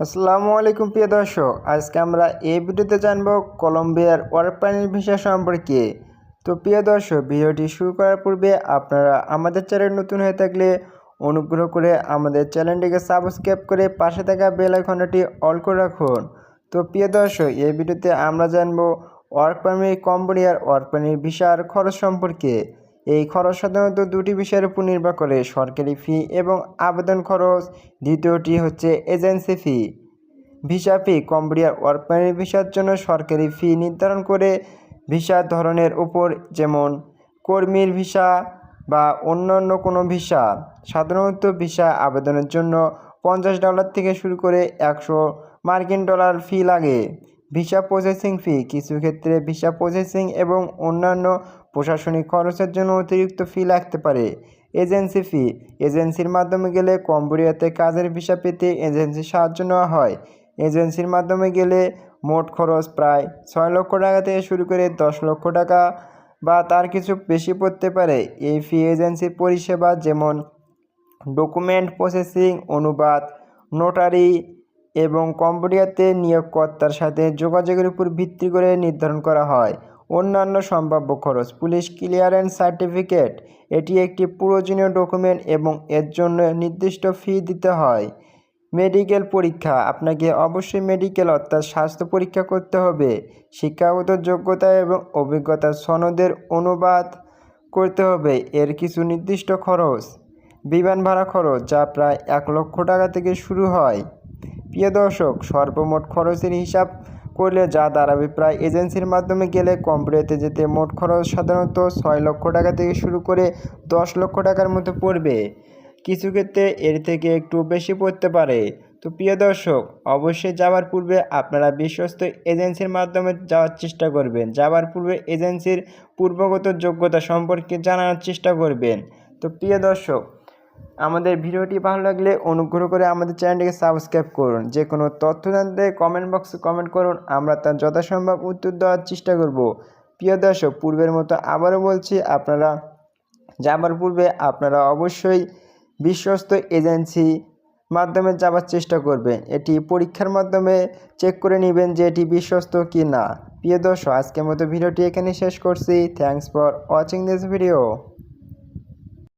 আসসালামু আলাইকুম প্রিয় দর্শক, আজকে আমরা এই ভিডিওতে জানব কলম্বিয়ার ওয়ারপানির ভিসা সম্পর্কে। তো প্রিয় দর্শক, ভিডিওটি শুরু করার পূর্বে আপনারা আমাদের চ্যানেল নতুন হয়ে থাকলে অনুগ্রহ করে আমাদের চ্যানেলটিকে সাবস্ক্রাইব করে পাশে থাকা বেল আইকনটি অল করে রাখুন। তো প্রিয় দর্শক, এই ভিডিওতে আমরা জানব ওয়ার্ক পারমিট কম্বোডিয়ার ওয়ার্ক পারমিট ভিসার খরচ সম্পর্কে। এই খরচ সাধারণত দুটি বিষয়ের উপর নির্ভর করে, সরকারি ফি এবং আবেদন খরচ। দ্বিতীয়টি হচ্ছে এজেন্সি ফি ভিসা ফি কম্বোডিয়ার ওয়ার্ক পারমিট ভিসার জন্য সরকারি ফি নির্ধারণ করে ভিসার ধরনের উপর, যেমন কর্মীর ভিসা বা অন্যান্য কোনো ভিসা। সাধারণত ভিসা আবেদনের জন্য পঞ্চাশ ডলার থেকে শুরু করে একশো মার্কিন ডলার ফি লাগে। ভিসা প্রসেসিং ফি কিছু ক্ষেত্রে ভিসা প্রসেসিং এবং অন্যান্য প্রশাসনিক খরচের জন্য অতিরিক্ত ফি লাগতে পারে। এজেন্সি ফি এজেন্সির মাধ্যমে গেলে কম্বোডিয়াতে কাজের ভিসা পেতে এজেন্সির সাহায্য নেওয়া হয়। এজেন্সির মাধ্যমে গেলে মোট খরচ প্রায় ছয় লক্ষ টাকা থেকে শুরু করে দশ লক্ষ টাকা বা তার কিছু বেশি পড়তে পারে। এই ফি এজেন্সির পরিষেবা যেমন ডকুমেন্ট প্রসেসিং অনুবাদ নোটারি এবং কম্বোডিয়াতে নিয়োগকর্তার সাথে যোগাযোগের উপর ভিত্তি করে নির্ধারণ করা হয়। অন্যান্য সম্ভাব্য খরচ, পুলিশ ক্লিয়ারেন্স সার্টিফিকেট, এটি একটি প্রয়োজনীয় ডকুমেন্ট এবং এর জন্য নির্দিষ্ট ফি দিতে হয়। মেডিকেল পরীক্ষা, আপনাকে অবশ্যই মেডিকেল অর্থাৎ স্বাস্থ্য পরীক্ষা করতে হবে। শিক্ষাগত যোগ্যতা এবং অভিজ্ঞতা সনদের অনুবাদ করতে হবে, এর কিছু নির্দিষ্ট খরচ। বিমান ভাড়া খরচ, যা প্রায় এক লক্ষ টাকা থেকে শুরু হয়। প্রিয় দর্শক, সর্বমোট খরচের হিসাব করলে যা দাঁড়াবে প্রায় এজেন্সির মাধ্যমে গেলে কম্পিউটারতে যেতে মোট খরচ সাধারণত ছয় লক্ষ টাকা থেকে শুরু করে দশ লক্ষ টাকার মতো পড়বে। কিছু ক্ষেত্রে এর থেকে একটু বেশি পড়তে পারে। তো প্রিয় দর্শক, অবশ্যই যাওয়ার পূর্বে আপনারা বিশ্বস্ত এজেন্সির মাধ্যমে যাওয়ার চেষ্টা করবেন। যাওয়ার পূর্বে এজেন্সির পূর্বগত যোগ্যতা সম্পর্কে জানার চেষ্টা করবেন। তো প্রিয় দর্শক আমাদের ভিডিওটি ভালো লাগলে অনুগ্রহ করে আমাদের চ্যানেলটিকে সাবস্ক্রাইব করুন। যে কোনো তথ্য জানতে কমেন্ট বক্সে কমেন্ট করুন। আমরা তার যথাসম্ভব উত্তর দেওয়ার চেষ্টা করব। প্রিয় দর্শক, পূর্বের মতো আবারও বলছি, আপনারা যাবার পূর্বে আপনারা অবশ্যই বিশ্বস্ত এজেন্সি মাধ্যমে যাওয়ার চেষ্টা করবেন। এটি পরীক্ষার মাধ্যমে চেক করে নেবেন যে এটি বিশ্বস্ত কি না প্রিয় দর্শক, আজকের মতো ভিডিওটি এখানে শেষ করছি। Thanks for watching this video